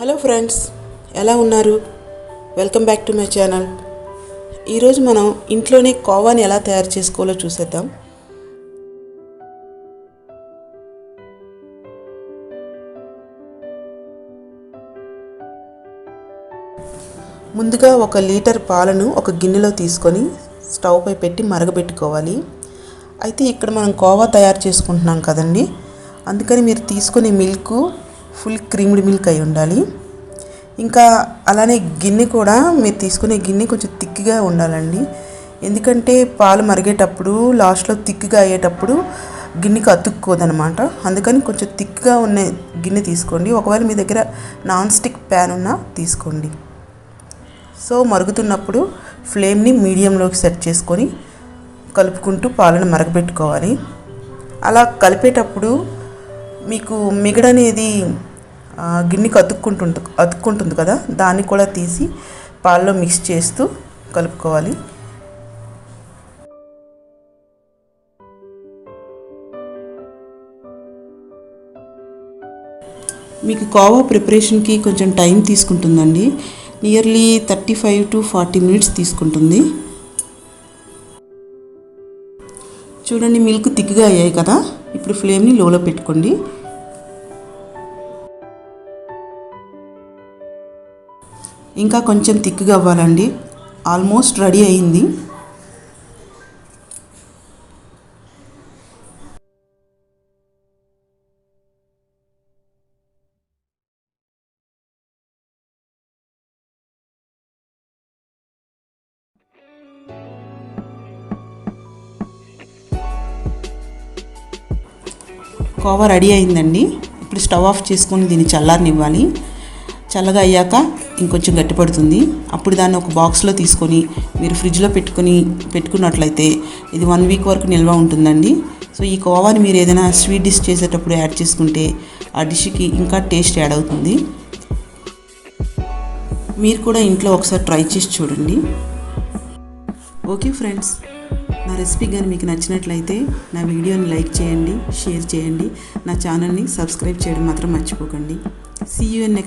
Hello friends ఎలా ఉన్నారు? Welcome back to my channel. ఈరోజు మనం ఇంట్లోనే కోవాని ఎలా తయారు చేసుకోవాలో చూసేద్దాం. ముందుగా ఒక లీటర్ పాలను ఒక గిన్నెలో తీసుకొని స్టవ్ పై పెట్టి మరగబెట్టుకోవాలి. అయితే ఇక్కడ మనం కోవా తయారు చేసుకుంటున్నాం కదండి. అందుకని మీరు తీసుకునే మిల్క్ ఫుల్ క్రీమ్డ్ మిల్క్ అయి ఉండాలి. ఇంకా అలానే గిన్నె కూడా మీరు తీసుకునే గిన్నె కొంచెం థిక్గా ఉండాలండి. ఎందుకంటే పాలు మరిగేటప్పుడు లాస్ట్లో తిక్గా అయ్యేటప్పుడు గిన్నెకి అతుక్కోదనమాట. అందుకని కొంచెం తిక్గా ఉన్న గిన్నె తీసుకోండి. ఒకవేళ మీ దగ్గర నాన్ స్టిక్ ప్యాన్ ఉన్నా తీసుకోండి. సో మరుగుతున్నప్పుడు ఫ్లేమ్ని మీడియంలోకి సెట్ చేసుకొని కలుపుకుంటూ పాలను మరగబెట్టుకోవాలి. అలా కలిపేటప్పుడు మీకు మిగడనేది ఆ, గిన్నెకి అతుక్కుంటుంది అతుక్కుంటుంది కదా? దాన్ని కూడా తీసి పాల్లో మిక్స్ చేస్తూ కలుపుకోవాలి. మీకు కోవా ప్రిపరేషన్కి కొంచెం time తీసుకుంటుందండి. Nearly thirty five to forty minutes తీసుకుంటుంది. చూడండి మిల్క్ తిక్గా అయ్యాయి కదా? ఇప్పుడు ఫ్లేమ్ని లోలో పెట్టుకోండి. ఇంకా కొంచెం థిక్గా అవ్వాలండి. ఆల్మోస్ట్ రెడీ అయింది. కోవా రెడీ అయిందండి. ఇప్పుడు స్టవ్ ఆఫ్ చేసుకొని దీన్ని చల్లారనివ్వాలి. చల్లగా అయ్యాక ఇంకొంచెం గట్టిపడుతుంది అప్పుడు దాన్ని ఒక బాక్స్లో తీసుకొని మీరు ఫ్రిడ్జ్లో పెట్టుకొని పెట్టుకున్నట్లయితే ఇది వన్ వీక్ వరకు నిల్వ ఉంటుందండి. సో ఈ కోవాని మీరు ఏదైనా స్వీట్ డిష్ చేసేటప్పుడు యాడ్ చేసుకుంటే ఆ డిష్కి ఇంకా టేస్ట్ యాడ్ అవుతుంది. మీరు కూడా ఇంట్లో ఒకసారి ట్రై చేసి చూడండి. ఓకే ఫ్రెండ్స్ నా రెసిపీ కానీ మీకు నచ్చినట్లయితే నా వీడియోని లైక్ చేయండి షేర్ చేయండి. నా ఛానల్ని సబ్స్క్రైబ్ చేయడం మాత్రం మర్చిపోకండి. See you next